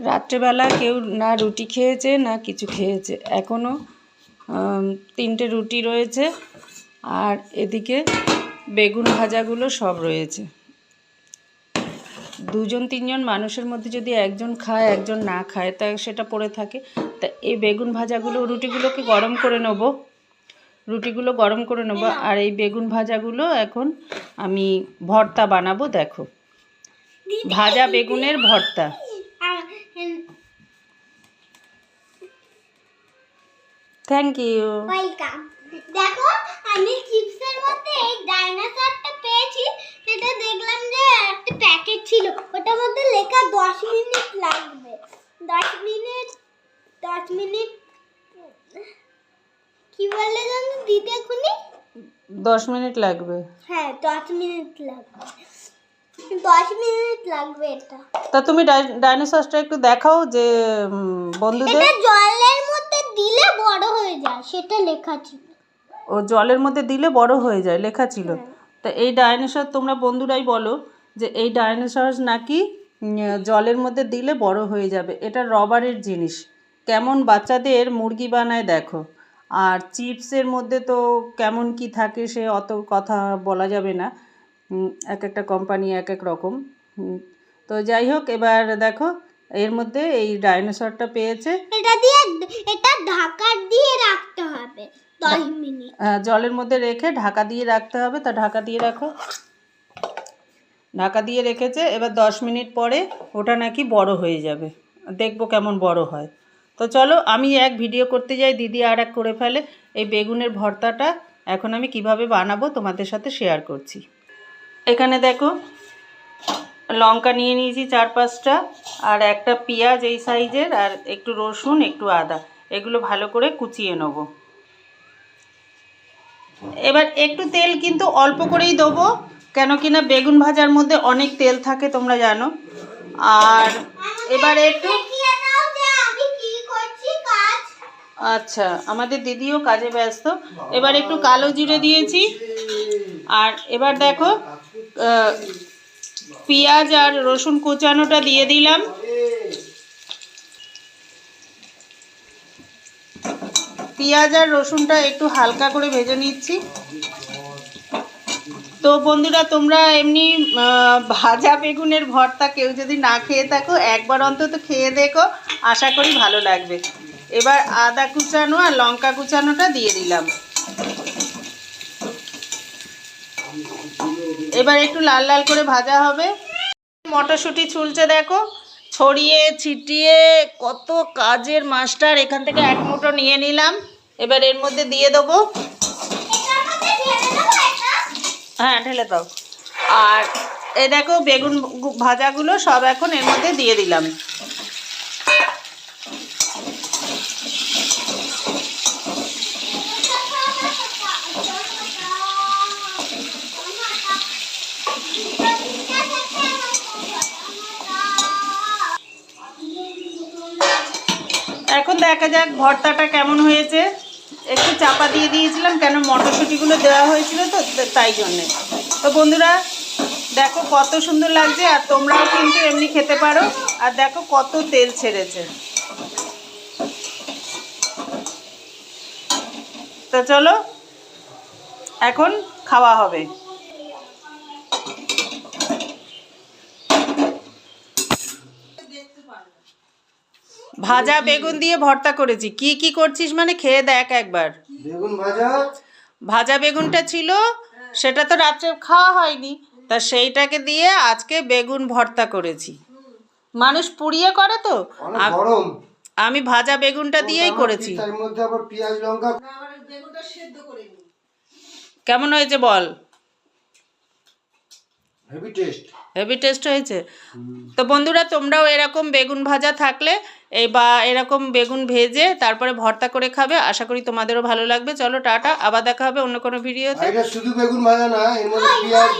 রাত্রেবেলা কেউ না রুটি খেয়েছে না কিছু খেয়েছে। এখনও তিনটে রুটি রয়েছে আর এদিকে বেগুন ভাজাগুলো সব রয়েছে। দুজন তিনজন মানুষের মধ্যে যদি একজন খায় একজন না খায় তা সেটা পড়ে থাকে। তা এই বেগুন ভাজাগুলো রুটিগুলোকে গরম করে নেব। রুটিগুলো গরম করে নেব আর এই বেগুন ভাজাগুলো এখন আমি ভর্তা বানাবো দেখো। ভাজা বেগুনের ভর্তা। থ্যাংক ইউ ওয়েলকাম দেখো আমি চিপসের মধ্যে এই ডাইনোসরটা পেয়েছি। সেটা দেখলাম যে একটা প্যাকেট ছিল। ওটার মধ্যে লেখা দশ মিনিট লাগবে। দশ মিনিট দশ মিনিট কি বললে জানো দিতে এখনই? দশ মিনিট লাগবে। হ্যাঁ দশ মিনিট লাগবে। দশ মিনিট লাগবে এটা। তা তুমি ডাইনোসরসটা একটু দেখাও যে বন্ধুদের। এটা জলের মধ্যে দিলে বড় হয়ে যায় সেটা লেখা ছিল। ও জলের মধ্যে দিলে বড় হয়ে যায় লেখা ছিল। তা এই ডাইনোসর তোমরা বন্ধুরাই বলো যে এই ডাইনোসর নাকি জলের মধ্যে দিলে বড় হয়ে যাবে। এটা রবারের জিনিস। কেমন বাচ্চাদের মুরগি বানায় দেখো। আর চিপসের মধ্যে তো কেমন কি থাকে সে অত কথা বলা যাবে না। এক একটা কোম্পানি এক এক রকম। তো যাই হোক এবার দেখো এর মধ্যে এই ডাইনোসরটা পেয়েছে। এটা দিয়ে এটা ঢাকা দিয়ে রাখতে হবে দশ মিনিট। আহ, জলের মধ্যে রেখে ঢাকা দিয়ে রাখতে হবে। তা ঢাকা দিয়ে রাখো। ঢাকা দিয়ে রেখেছে। এবার দশ মিনিট পরে ওটা নাকি বড় হয়ে যাবে। দেখব কেমন বড় হয়। তো চলো আমি এক ভিডিও করতে যাই দিদি আর এক করে ফেলে। এই বেগুনের ভর্তাটা এখন আমি কীভাবে বানাবো তোমাদের সাথে শেয়ার করছি। এখানে দেখো লঙ্কা নিয়ে নিয়েছি চার পাঁচটা। আর একটা পেঁয়াজ এই সাইজের আর একটু রসুন, একটু আদা। এগুলো ভালো করে কুচিয়ে নেব। এবার একটু তেল কিন্তু অল্প করেই দেবো, কেন কিনা বেগুন ভাজার মধ্যে অনেক তেল থাকে তোমরা জানো। আর এবার একটু কি আচ্ছা আমাদের দিদিও কাজে ব্যস্ত। এবার একটু কালো জিরে দিয়েছি। আর এবার দেখো পেঁয়াজ আর রসুন কুচানোটা দিয়ে দিলাম। পেঁয়াজ আর রসুনটা একটু হালকা করে ভেজে নিচ্ছি। তো বন্ধুরা, তোমরা এমনি ভাজা বেগুনের ভর্তা কেউ যদি না খেয়ে থাকো, একবার অন্তত খেয়ে দেখো। আশা করি ভালো লাগবে। এবার আদা কুচানো আর লঙ্কা কুচানোটা দিয়ে দিলাম। এবার একটু লাল লাল করে ভাজা হবে। মটরশুঁটি ছুলছে দেখো, ছড়িয়ে ছিটিয়ে কত কাজের মাস্টার। এখান থেকে এক মুঠো নিয়ে নিলাম। এবার এর মধ্যে দিয়ে দেবো। হ্যাঁ ঢেলে দাও। আর এ দেখো, বেগুন ভাজাগুলো সব এখন এর মধ্যে দিয়ে দিলাম। দেখা যাক, ভর্তাটা কেমন হয়েছে? একটু চাপা দিয়ে দিয়েছিলাম, কেন মটরশুঁটিগুলো দেওয়া হয়েছিল তো, তাই জন্যে। তো বন্ধুরা, দেখো কত সুন্দর লাগছে, আর তোমরাও কিন্তু এমনি খেতে পারো। আর দেখো কত তেল ছেড়েছে। তো চলো, এখন খাওয়া হবে। ভাজা বেগুন দিয়ে ভর্তা করেছি। কি কি করছিস মানে? খেয়ে দেখ একবার। বেগুন ভাজা। ভাজা বেগুনটা ছিল সেটা তো রাত্রে খাওয়া হয়নি। তা সেইটাকে দিয়ে আজকে বেগুন ভর্তা করেছি। মানুষ পুড়িয়ে করে তো। আম- ভাজা বেগুনটা দিয়েই করেছি। তার মধ্যে আবার পেঁয়াজ লঙ্কা। কেমন হয়েছে বল? হেভি টেস্ট হেভি টেস্ট হয়েছে? তো বন্ধুরা তোমরাও এরকম বেগুন ভাজা থাকলে এই বা এরকম বেগুন ভেজে তারপরে ভর্তা করে খাবে। আশা করি তোমাদেরও ভালো লাগবে। চলো টাটা। আবার দেখা হবে অন্য কোনো ভিডিওতে। এটা শুধু বেগুন ভাজা না এর মধ্যে পেঁয়াজ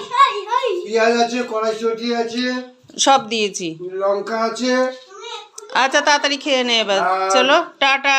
পেঁয়াজ আছে কড়াইশুটি আছে। সব দিয়েছি। লঙ্কা আছে। আচ্ছা তাড়াতাড়ি খেয়ে নে এবার। চলো টাটা।